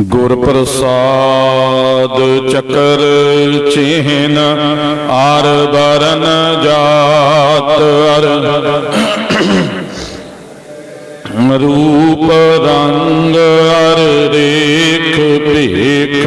ਗੁਰ ਪ੍ਰਸਾਦ ਚਕਰ ਚਿਹਨ R burn ਜਾਤ ਅਰ ਰੂਪ ਰੰਗ ਅਰ ਰੇਖ ਭੇਖ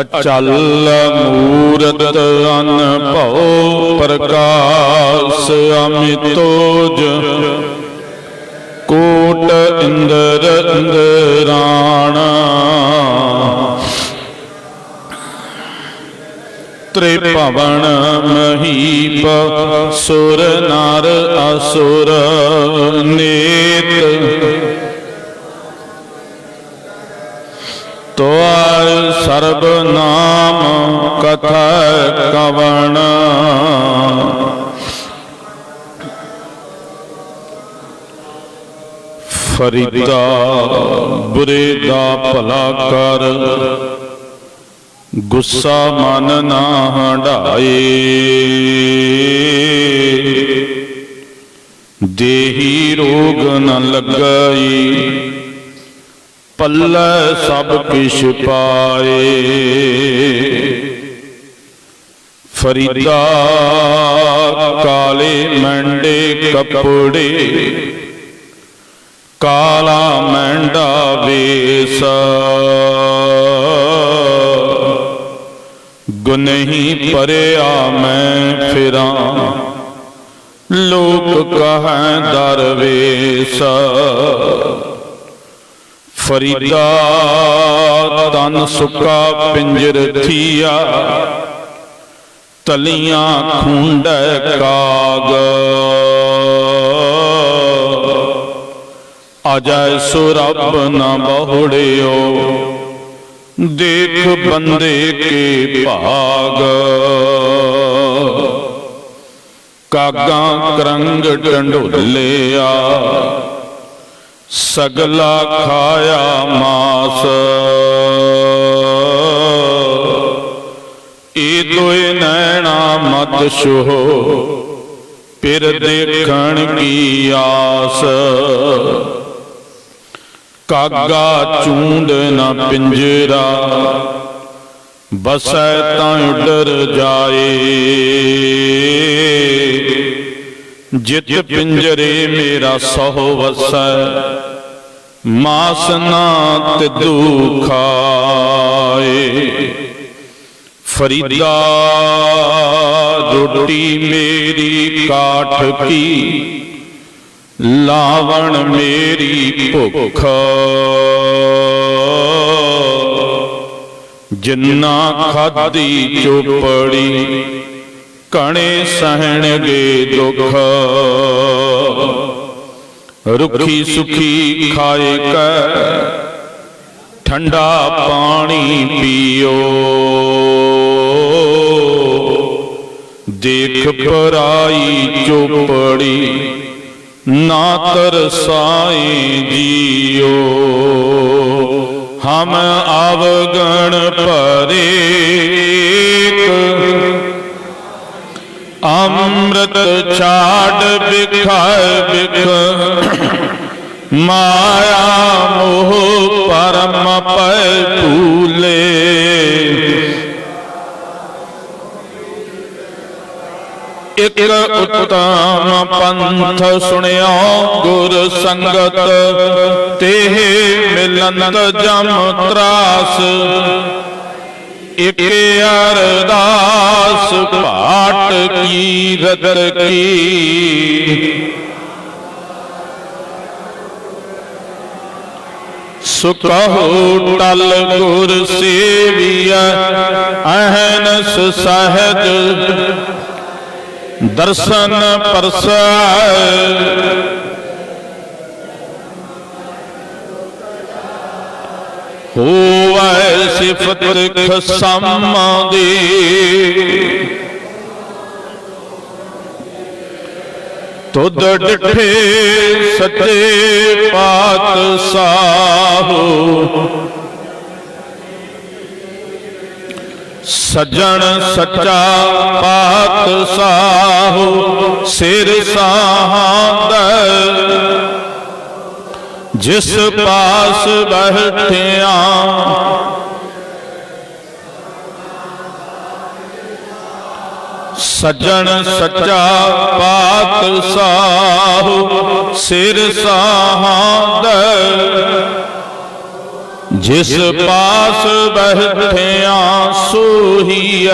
ਅਚਲ ਮੂਰਤ ਅਨਭਉ ਪ੍ਰਕਾਸ਼ ਅਮਿਤੋਜ। ਕੋਟ ਇੰਦਰ ਇੰਦਰਾਣਾ। ਤ੍ਰਿਭਵਨ ਮਹੀਪ ਸੁਰ ਨਰ ਅਸੁਰ ਨੇਤ। ਤੋਰ ਸਰਬ ਨਾਮ ਕਥਾ ਕਵਣ। ਫਰੀਦਾ, ਬੁਰੇ ਦਾ ਭਲਾ ਕਰ। ਗੁੱਸਾ ਮਨ ਨਾ ਹੰਢਾਏ। ਦੇਹੀ ਰੋਗ ਨ ਲੱਗਈ ਪੱਲੇ ਸਭ ਕਿਛ ਪਾਏ। ਫਰੀਦਾ, ਕਾਲੇ ਮੰਡੇ ਕਪੜੇ ਕਾਲਾ ਮੈਂਡਾ ਵੇਸ ਗੁਨਹੀ ਪਰਿਆ ਮੈਂ ਫਿਰਾਂ ਲੋਕ ਕਹੈ ਦਰਵੇਸ ਫਰੀਦਾ ਤਨ ਸੁਕਾ ਪਿੰਜਰ ਥੀਆ ਤਲੀਆਂ ਖੁੰਡੈ ਕਾਗ ਅਜੈ ਸੁਰਬ ਨ ਬਹੁੜਿਓ। ਦੇਖ ਬੰਦੇ ਕੇ ਭਾਗ। ਕਾਗਾ ਕਰੰਗ ਟੰਡੋਲਿਆ। ਸਗਲਾ ਖਾਇਆ ਮਾਸ। ਏ ਦੋਏ ਨੈਣਾ ਮਤ ਛੋਹ। ਫਿਰ ਦੇਖਣ ਕੀ ਆਸ। ਕਾਗਾ ਚੂੰਡ ਨਾ ਪਿੰਜਰਾ, ਬਸੈ ਤਾਂ ਉੱਡਰ ਜਾਏ। ਜਿਤ ਪਿੰਜਰੇ ਮੇਰਾ ਸਹੁ ਵਸੈ ਮਾਸ ਨਾ ਤਿਦੂ ਖਾਏ ਫਰੀਦਾ ਰੋਟੀ ਮੇਰੀ ਕਾਠ ਕੀ ਲਾਵਣ ਮੇਰੀ ਭੁੱਖ। ਜਿੰਨਾ ਖਾਦੀ ਚੋਪੜੀ, ਕਣੇ ਸਹਿਣਗੇ ਦੁਖ। ਰੁੱਖੀ ਸੁਖੀ ਖਾਏ ਕੈ, ਠੰਡਾ ਪਾਣੀ ਪੀਓ। ਦੇਖ ਪਰਾਈ ਚੋਪੜੀ ਨਾ ਤਰਸਾਏ ਜੀਓ। ਹਮ ਆਵਗਣ ਪਰੇਕ ਅੰਮ੍ਰਿਤ ਛਾੜ ਬਿਖਾਇ ਬਿਖ ਮਾਇਆ ਮੋਹ ਪਰਮ ਪੈ ਭੂਲੇ ਇਕ ਉਤਮ ਪੰਥ ਸੁਣਿਆ, ਗੁਰ ਸੰਗਤ, ਤੇਹ ਮਿਲਨ ਜਮ ਤਰਾਸ। ਇਕ ਅਰਦਾਸ ਪਾਟ ਕੀ। ਰਦਰ ਕੀ ਸੁਖਹੁ ਟਲ ਗੁਰ ਸੇਵੀਐ, ਅਹਨਸ ਸਹਜ ਦਰਸ਼ਨ ਪਰਸਾਏ ਹੋਵੇ ਸਿਫਤ ਖਸਮ ਦੀ। ਤੁਧ ਡਠੇ ਸੱਚੇ ਪਾਤਸ਼ਾਹ। ਸੱਜਣ ਸੱਚਾ ਪਾਤਸ਼ਾਹੋ ਸਿਰ ਸਾਹੰਦ ਜਿਸ ਪਾਸ ਬੈਠਿਆ ਸੱਜਣ ਸੱਚਾ ਪਾਤਸ਼ਾਹ ਸਿਰ ਸਾਹੰਦ ਜਿਸ ਪਾਸ ਬੈਠਿਆ ਸੋਹੀਐ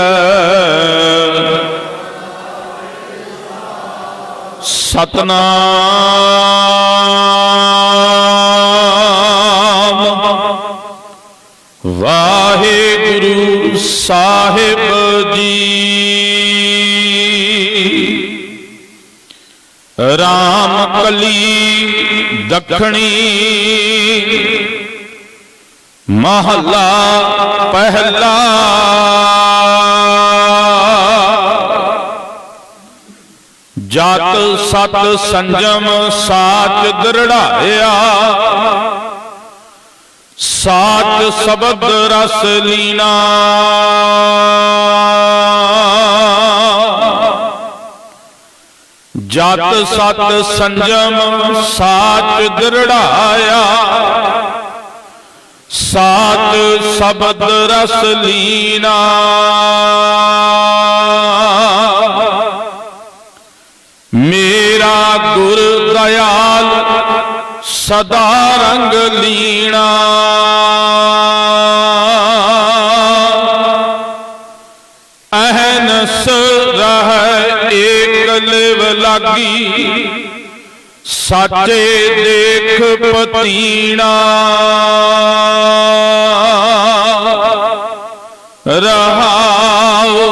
ਸਤਨਾਮ ਵਾਹਿਗੁਰੂ ਸਾਹਿਬ ਜੀ। ਰਾਮ ਕਲੀ ਦਖਣੀ ਮਹੱਲਾ ਪਹਿਲਾ। ਜਤ ਸਤ ਸੰਜਮ ਸਾਚ ਦ੍ਰਿੜਾਇਆ। ਸਾਚ ਸ਼ਬਦ ਰਸ ਲੀਨਾ। ਜਤ ਸਤ ਸੰਜਮ ਸਾਚ ਦ੍ਰਿੜਾਇਆ। ਸਾਚ ਸ਼ਬਦ ਰਸ ਲੀਨਾ। ਮੇਰਾ ਗੁਰ ਦਇਆਲ ਸਦਾ ਰੰਗ ਲੀਣਾ ਅਹਨਸ ਰਹਿ ਏਕ ਲਿਵ ਲਾਗੀ। ਸਾਚੇ ਦੇਖ ਪਤੀਣਾ। ਰਹਾਉ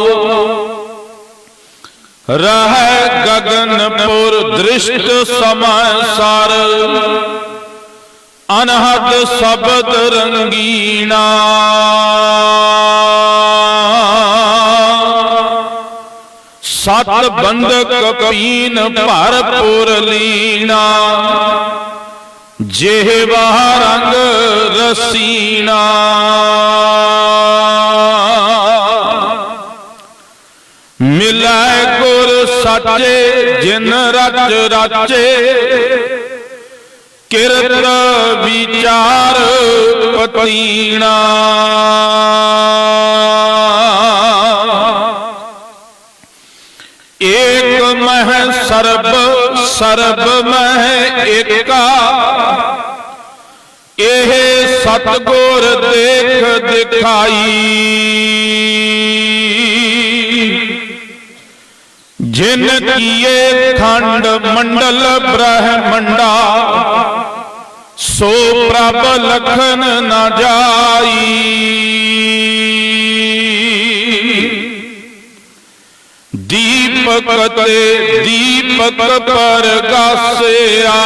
ਰਹਿ ਗਗਨਪੁਰ ਦ੍ਰਿਸ਼ਟ ਸਮੈ ਅਨਹਦ ਸ਼ਬਦ ਰੰਗੀਣਾ ਸਤ ਬੰਦਕ ਕਪੀਨ ਭਰਪੁਰ ਲੀਣਾ। ਜਿਹਵਾ ਰੰਗ ਰਸੀਨਾ। ਮਿਲੈ ਗੁਰ ਸੱਚੇ ਜਿਨ ਰਚ ਰਾਚੇ। ਕਿਰਤ ਵਿਚਾਰ ਪਤੀਣਾ ਸਰਬ ਸਰਬ ਮਹਿ ਏਕਾ। ਇਹ ਸਤਗੁਰ ਦੇਖ ਦਿਖਾਈ। ਜਿਨ ਕੀਏ ਖੰਡ ਮੰਡਲ ਬ੍ਰਹਮੰਡਾ, ਸੋ ਪ੍ਰਭ ਲਖਨ ਨਾ ਜਾਈ। ਦੀਪਕ ਦੀਪਕ ਪਰਗਾਸਿਆ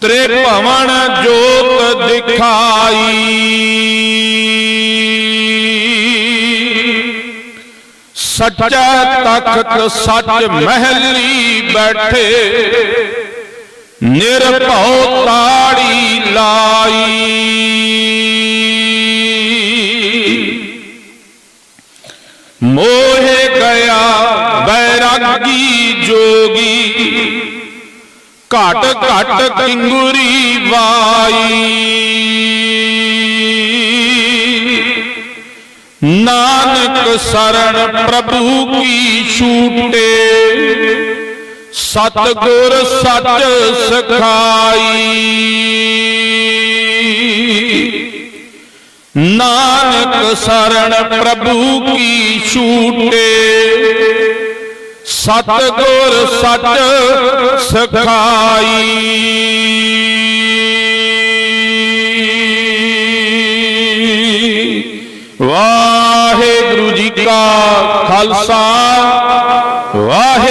ਤ੍ਰਿਭਵਨ ਜੋਤ ਦਿਖਾਈ। ਸੱਚਾ ਤਖਤ ਸੱਚ ਮਹਿਲੀ ਬੈਠੇ ਨਿਰਭਉ ਤਾੜੀ ਲਾਈ। ਘਟ ਘਟ ਕਿੰਗੁਰੀ ਵਾਈ। ਨਾਨਕ ਸਰਣ ਪ੍ਰਭੂ ਕੀ ਛੂਟੇ। ਸਤਗੁਰ ਸੱਚ ਸਖਾਈ। ਨਾਨਕ ਸਰਣ ਪ੍ਰਭੂ ਕੀ ਛੂਟੇ। ਸਤਗੁਰ ਸੱਚ ਸਖਾਈ। ਵਾਹਿਗੁਰੂ ਜੀ ਕਾ ਖਾਲਸਾ। ਵਾਹਿਗੁਰੂ